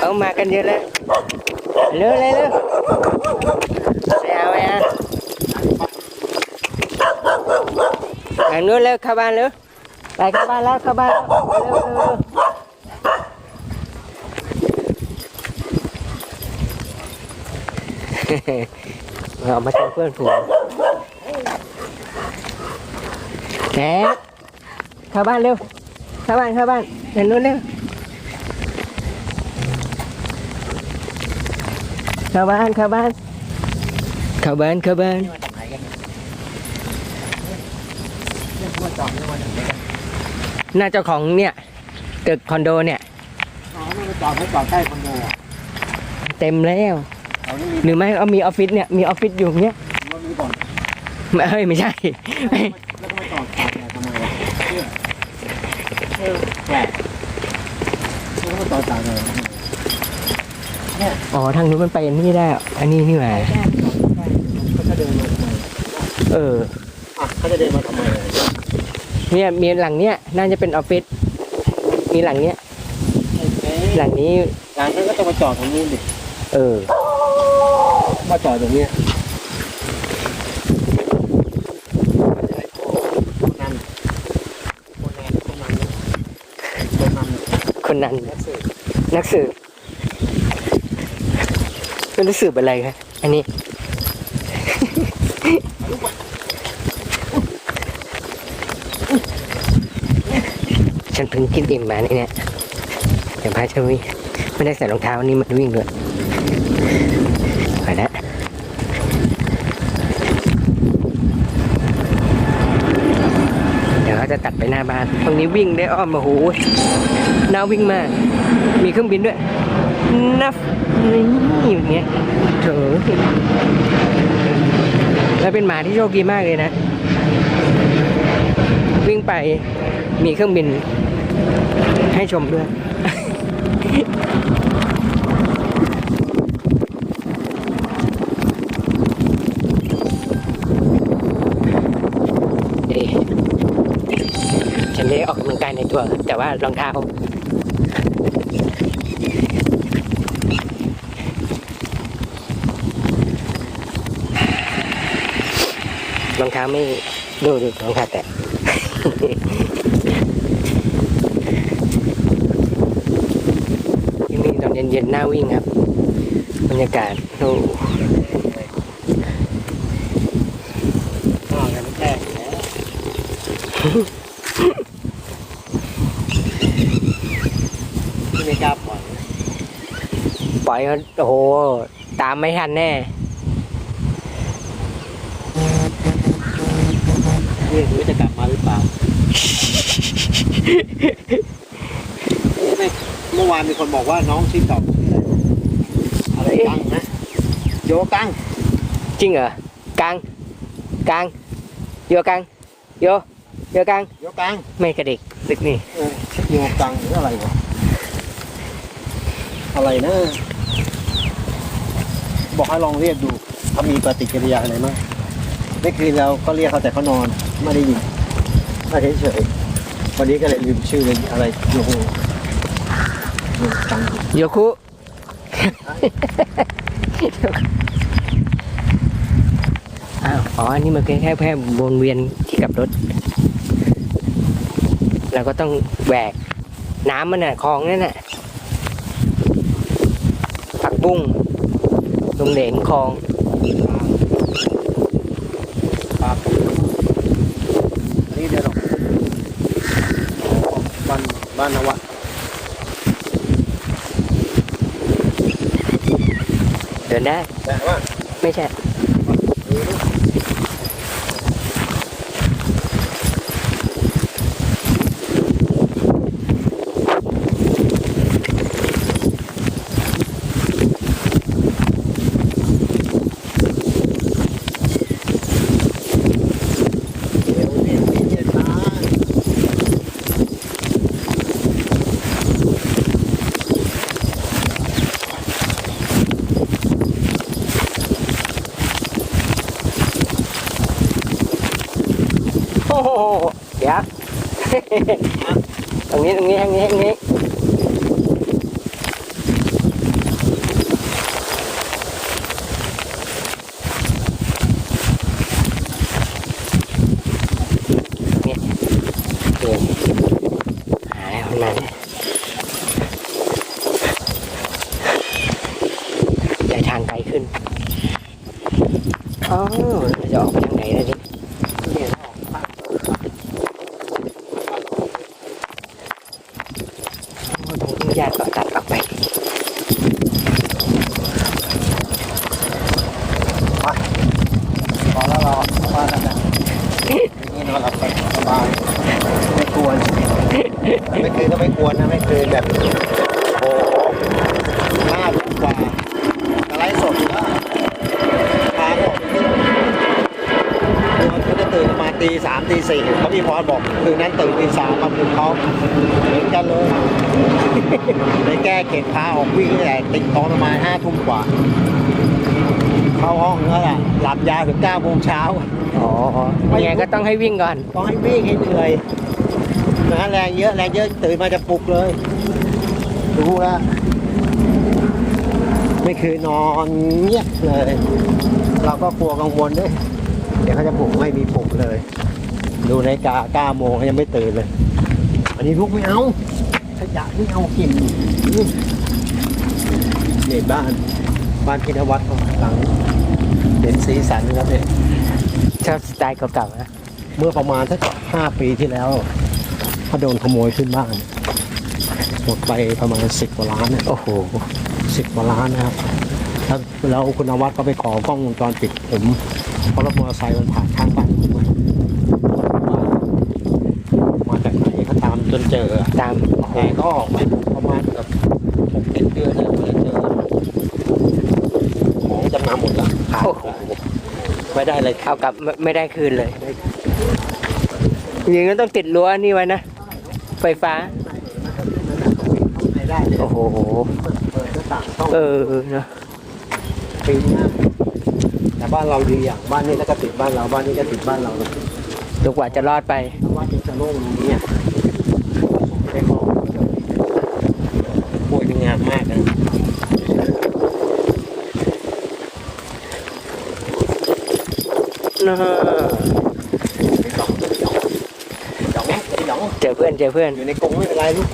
เอามากันเยอะเลยเร็วเลยเร็วไม่เอาไม่เอาทางนู้นเร็ เข้าบ้านเข้าบ้านเข้าบ้านเข้าบ้านน่าจากไหนกันเจ้าของเนี่ยตึกคอนโดเนี่ยอ๋อไม่มาจอดไม่จอดใกล้คอนโดอะเต็มแล้วหรือไม่เอามีออฟฟิศเนี่ยมีออฟฟิศอยู่เนี่ยรถมีบ่อนไม่เฮ้ยไม่ใช่แล้วก็มจอดทำไมเออแปลกแล้วก็มาจอดจอด เลยอ๋อทางนู้นมันไปอันนี้ได้อะอันนี้นี่หว่าเขาจะเดินมาทำไมเอออะเขาจะเดินมาทำไมอะเนี่ยมีหลังเนี้ยน่าจะเป็นออฟฟิศมีหลังเนี้ยหลังนี้หลังนั้นก็ต้องมาจอดตรงนี้ดิเออมาจอดตรงเนี้ยคนนั้นคนนั้นคนนั้นคนนั้นคนนั้นนักสืบ นันนักสืบอะไรครับอันนี้ ฉันเพิ่งกินอิ่มมาเนี่ยเนี่ยเดี๋ยวพาฉันวิ่งไม่ได้ใส่รองเท้านนี้มันวิ่งด้วยไปแล้วเดี๋ยวเขาจะตัดไปหน้าบ้านตรงนี้วิ่งได้อ้อมมาโหน่าวิ่งมาก มีเครื่องบินด้วยนับ นี่อย่างเงี้ยเถอะแล้วเป็นหมาที่โชคดีมากเลยนะ วิ่งไปมีเครื่องบิน ให้ชมด้วยฉันได้ออกกำลังกายในตัว แต่ว่ารองเท้า รองเท้าไม่ดูดูรองเท้าแตะที่นี่ตอนเย็นๆหน้าวิ่งครับ บรรยากาศโอ้อ่ากันแค่แล้วไม่กล้าปล่อย ปล่อยเขาโอ้โห ตามไม่ทันแน่ ไม่รู้จะกลับมาหรือเปล่าไม่ เมื่อวานมีคนบอกว่าน้องชื่อตอบอะไรกังนะโยกัง จริงเหรอกังกังโยกังโยโยกังโยกังไม่กระดิกตึกนี่เออโยกังหรืออะไรวะอะไรนะ บอกให้ลองเรียกดูเขามีปฏิกิริยาอะไรมั้งเมื่อคืนเราก็เรียกเขาแต่เขานอน ไม่ได้ยินมาเฉยๆ วันนี้ก็เลยลืมชื่อเลยอะไรโยโยกังโยคุอ้าวอ๋ออันนี้มันแค่แค่แค่วนเวียนที่กับรถเราก็ต้องแหวกน้ำมันน่ะคลองนั่นน่ะผักบุ้งลงเหลงคลอง ครับอันนี้เดี๋ยวเราบ้านบ้านนวะเดินได้ แต่ว่าไม่ใช่ เดี๋ยวเนี่ยมีเจตนา โอ้โหเดี๋ยว ตรงนี้ตรงนี้ทางนี้ทางนี้างในใหญ่ทางไกลขึ้นอ๋อเราจะออกไปทางไหนแล้วนี่เนี่ยโอ้ตรงทุ่งหญ้าก็ตัดออกไป พอแล้วเราว่าแล้วกันนี่นอนหลับสบายไม่กวนไม่คืนก็ไม่กวนนะไม่คืนแบบโอ้โหห้าทุ่มกว่าอะไรสดอยู่แล้วพาก็ตัวเขาจะ ตื่นประมาณตีสามตีสี่เขาพี่พรบอกคืนนั้นตื่นตีสามมาปลุกเขาเหมือนกันเลยเลยแก้เข็ดพาออกวิ่งแต่ติดตอนประมาณห้าทุ่มกว่า เข้าห้องแล้วล่ะหลับยาวถึงเก้าโมงเช้าอ๋อยังไงก็ต้องให้วิ่งก่อน ต้องให้วิ่งให้เหนื่อยนะแรงเยอะแรงเยอะตื่นมาจะปลุกเลยรู้แล้วไม่คือนอนเงียบเลย เราก็กลัวกังวลด้วย เดี๋ยวเขาจะปลุกไม่มีปลุกเลย ดูในาฬิกาเก้าโมงเขายังไม่ตื่นเลย อันนี้ลูกไม่เอาขยะไม่เอากินนี่บ้าน บ้านพินวัตรหลังเป็นสีสันครับเนี่ยชอบสไตล์เก่าๆนะเมื่อประมาณสักห้าปีที่แล้วเขาโดนขโมยขึ้นบ้านหมดไปประมาณสิบกว่าล้านเนี่ยโอ้โหสิบกว่าล้านนะครับแล้วแล้วคุณนวัดก็ไปขอกล้องวงจรปิดผม เพราะรถมอเตอร์ไซค์มันผ่านข้างบ้านผมอะมาจากไหนเขาตามจนเจออะตามโอ้โหแต่ก็ไม่ประมาณแบบหกเจ็ดเดือนนะเพื่อเจอของจำนำหมดละขาดไม่ได้เลยเอากลับไม่ไม่ได้คืนเลยอย่างนี้ก็ต้องติดรั้วนี่ไว้นะ ไฟฟ้า ไม่ได้เลยโอ้โห เปิดเปิดหน้าต่างช่องเออเนอะปีหน้า แต่บ้านเราดีอย่างบ้านนี้แล้วก็ติดบ้านเราบ้านนี้ก็ติดบ้านเราเลยจนกว่าจะรอดไป บ้านนี้จะโล่งตรงนี้ไม่ได้มองป่วยเป็นงานมากนะเนอะหยองหยองหยองไหมหยองเจอเพื่อนเจอเพื่อนอยู่ในกรงไม่เป็นไรลูก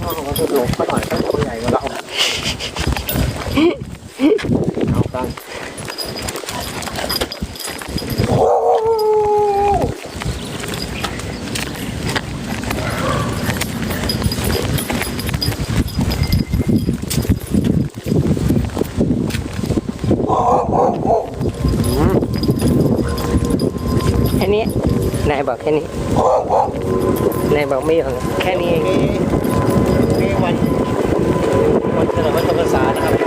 เอาเราหลบเขาหน่อยเขาตัวใหญ่กว่าเรา เอากันโอ้แค่นี้นายบอกแค่นี้นายบอกไม่ยอมแค่นี้เอง นี่นี่วันวันเฉลิมพระชนมพรรษานะครับ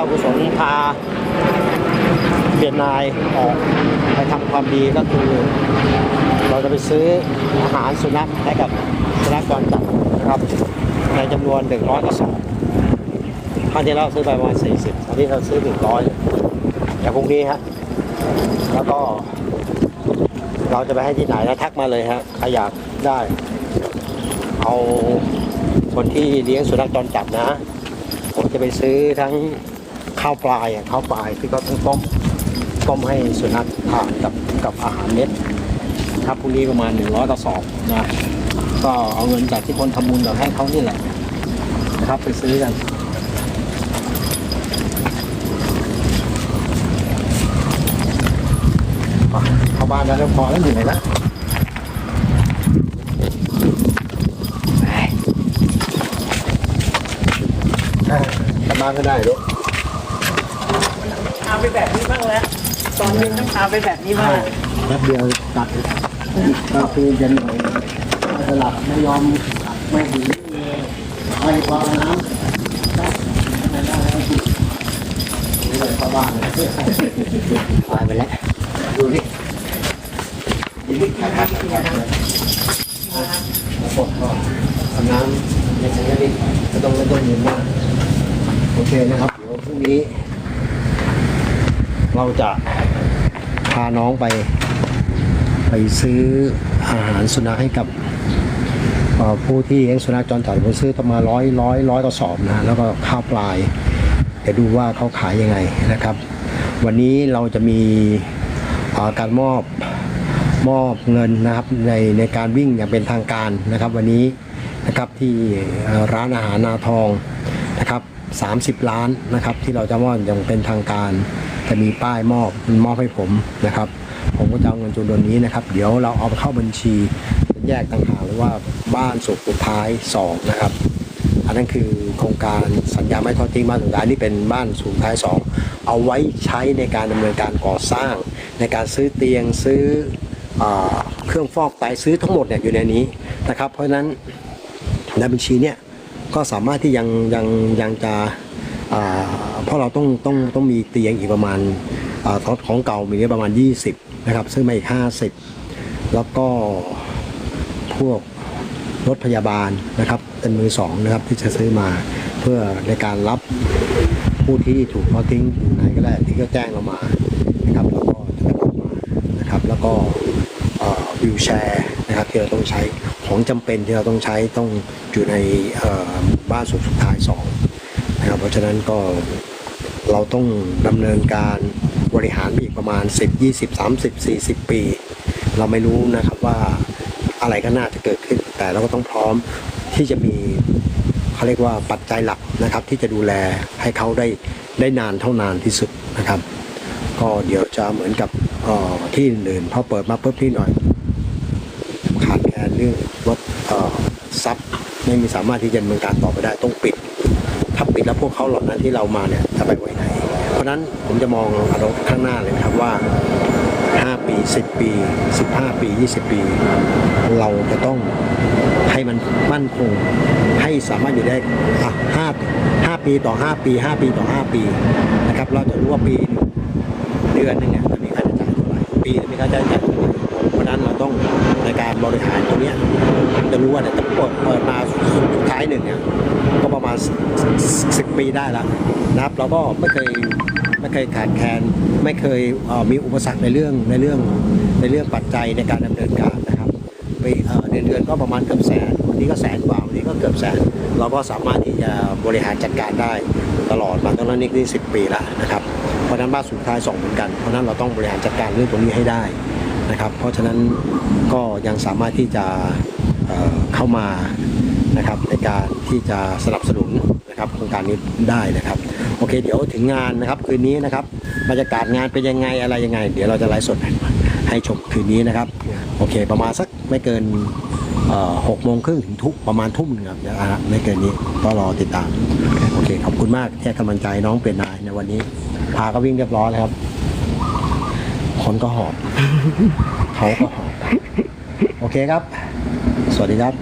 าชกุศลพาเปลี่ยนนายออกไปทำความดีก็คือ เราจะไปซื้ออาหารสุนัขให้กับสุนัขจรจัดนะครับในจำนวน100กระสอบครั้งที่เราซื้อไปประมาณ40ตอนนี้เราซื้อ100เดี๋ยวพรุ่งนี้ฮะแล้วก็ เราจะไปให้ที่ไหนแล้วทักมาเลยฮะใครอยากได้ เอาคนที่เลี้ยงสุนัขจรจัดนะ ผมจะไปซื้อทั้ง ข้าวปลายอะข้าวปลายที่เขาต้องต้มต้มให้สุนัขทานกับกับอาหารเม็ดครับพรุ่งนี้ประมาณ100กระสอบนะก็เอาเงินจากที่คนทำบุญกับให้เขานี่แหละนะครับไปซื้อกันเข้าบ้านแล้วเรียบร้อแล้วอยู่ไหนละไปอ่ากลับบ้านก็ได้ลูก เอาไปแบบนี้บ้างแล้วตอนนี้ต้องเอาไปแบบนี้บ้างแป๊บเดียวตัดก็คือจะหน่อยสลับไม่ยอมไม่ดีไม่พอน้ำนี่เลยเข้าบ้านเลยปไปแล้วดูนี่ดูนี่ขาดขาดขาดเลยปวดก็ทำน้ำในสัญญาณนี้ก็ต้องไม่ต้องเย็นมากโอเคนะครับ เดี๋ยวพรุ่งนี้ เราจะพาน้องไป ไปซื้ออาหารสุนัขให้กับผู้ที่เลี้ยงสุนัขจรจัดผมซื้อประมาณร้อยร้อยร้อยกระสอบนะแล้วก็ข้าวปลายเดี๋ยวดูว่าเขาขายยังไงนะครับ วันนี้เราจะมีาการมอบมอบเงินนะครับในในการวิ่งอย่างเป็นทางการนะครับวันนี้นะครับที่ร้านอาหารนาทองนะครับ 30 ล้านนะครับที่เราจะมอบอย่างเป็นทางการ จะมีป้ายมอบมอบให้ผมนะครับ ผมก็จะเอาเงินจำนวนนี้นะครับ เดี๋ยวเราเอาไปเข้าบัญชีแยกต่างหากหรือว่าบ้านสุขสุดท้ายสองนะครับ อันนั้นคือโครงการสัญญาไม่ทอดทิ้งบ้านสุดท้ายนี่เป็นบ้านสุดท้ายสองเอาไว้ใช้ในการดำเนินการก่อสร้าง ในการซื้อเตียงซื้ออเครื่องฟอกไตซื้อทั้งหมดเนี่ยอยู่ในนี้นะครับ เพราะฉะนั้นในบัญชีเนี่ยก็สามารถที่ยังยังยังจะ เพราะเราต้องต้องต้องมีเตียงอีกประมาณอของเก่ามีประมาณ 20 นะครับซื้อมาอีก 50 แล้วก็พวกรถพยาบาลนะครับเป็นมือสองนะครับที่จะซื้อมาเพื่อในการรับผู้ที่ถูกทอดทิ้งไหนก็ได้ที่ก็แจ้งเรามานะครับแล้วก็จะไปรับมานะครับ แล้วก็วิวแชร์นะครับที่เราต้องใช้ของจำเป็นที่เราต้องใช้ต้องอยู่ในเอ่บ้านสุดสุดท้ายสอง นะครับเพราะฉะนั้นก็เราต้องดำเนินการบริหารอีกประมาณ 10 20 30 40 ปี เราไม่รู้นะครับว่าอะไรก็น่าจะเกิดขึ้น แต่เราก็ต้องพร้อมที่จะมีเขาเรียกว่าปัจจัยหลักนะครับ ที่จะดูแลให้เขาได้ได้นานเท่านานที่สุดนะครับ ก็เดี๋ยวจะเหมือนกับออที่อื่นๆพอเปิดมาปุ๊บที่หน่อยขาดแคลนเรื่องรถซับไม่มีสามารถที่จะดำเนินการต่อไปได้ต้องปิด ถ้าปิดแล้วพวกเขาเหล่านั้นที่เรามาเนี่ยจะไปไว้ไหน เพราะนั้นผมจะมองอนาคตข้างหน้าเลยนะครับว่า 5 ปี 10 ปี 15 ปี 20 ปี เราจะต้องให้มันมั่นคงให้สามารถอยู่ได้อะห้าห้าปีต่อ 5 ปี 5 ปีต่อ 5 ปีนะครับเราจะรู้ว่าปีเดือนหนึงเนี่ย ปีมีค่าใช้จ่ายเท่าไหร่เพราะนั้นเราต้องในการบริหารตรงนี้จะรู้ว่าเนี่ยจะเปิดเปิดมาสุดท้ายหนึ่งเนี่ยก็ประมาณสิบปีได้แล้วนะครับ เราก็ไม่เคยไม่เคยขาดแคลนไม่เคยเมีอุปสรรคในเรื่องในเรื่องในเรื่องปัจจัยในการดำเนินการนะครับไปเอ่อเดือนเดือนก็ประมาณเกือบแสนวันนี้ก็แสนกว่าวันนี้ก็เกือบแสน เราก็สามารถที่จะบริหารจัดการได้ตลอดมาตั้งแต่นี้นี่สิปีแล้วนะครับ เพราะนั้นบ้านสุดท้ายสองเหมือนกัน เพราะนั้นเราต้องบริหารจัดการเรื่องตรงนี้ให้ได้นะครับ เพราะฉะนั้นก็ยังสามารถที่จะเเข้ามานะครับในการที่จะสนับสนุนนะครับโครงการนี้ได้นะครับ โอเค เดี๋ยวถึงงานนะครับคืนนี้นะครับบรรยากาศงานเป็นยังไงอะไรยังไง เดี๋ยวเราจะไลฟ์สดให้ชมคืนนี้นะครับ โอเค ประมาณสักไม่เกินหกโมงครึ่งถึงทุกประมาณทุ่มนึงครับเดี๋ยวอะไม่เกินนี้ก็รอติดตาม โอเค ขอบคุณมากที่ให้กำลังใจน้องเปลี่ยนนายในวันนี้ พาก็วิ่งเรียบร้อยแล้วครับ คนก็หอบเขาก็หอบโอเคครับ สวัสดีครับ